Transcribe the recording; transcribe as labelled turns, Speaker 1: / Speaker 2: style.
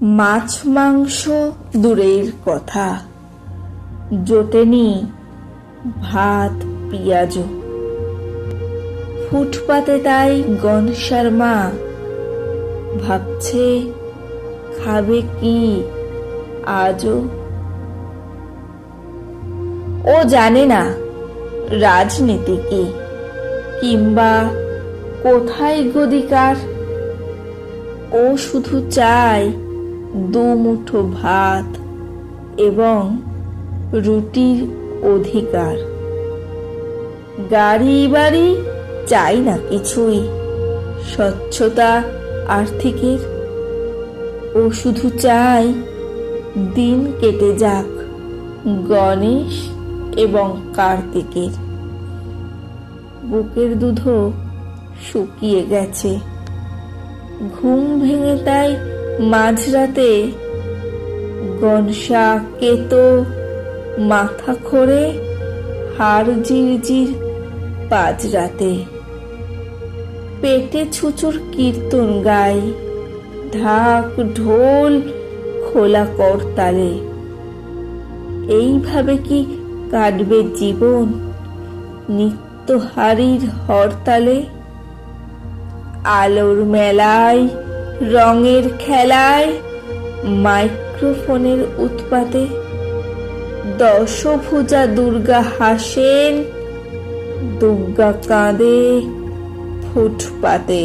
Speaker 1: মাছ মাংস দূরের কথা। জোটেনি ভাত পেঁয়াজ ফুটপাতে তাই গনসার মা ভাবছে, খাবে কি আজও? ও জানে না রাজনীতি কি, কিংবা কোথায় গদিকার। ও শুধু চায় দু মুঠো ভাত এবং রুটির অধিকার। গাড়ি বাড়ি চাই না কিছুই। স্বচ্ছতা আর্থিকের। ও শুধু চাই দিন কেটে যাক গণেশ এবং কার্তিকের। বুকের দুধও শুকিয়ে গেছে। ঘুম ভেঙে তাই মাঝরাতে গনসা কেতো মাথা খোড়ে হাড় জিরজির পাজরাতে। পেটে ছুচুর কীর্তন গাই ঢাক ঢোল খোলা করতালে। এইভাবে কি কাটবে জীবন নিত্যহারির হরতালে? আলোর মেলায় রঙের খেলায় মাইক্রোফোনের উৎপাতে দশভুজা দুর্গা হাসেন দুর্গা কাঁদে ফুটপাতে।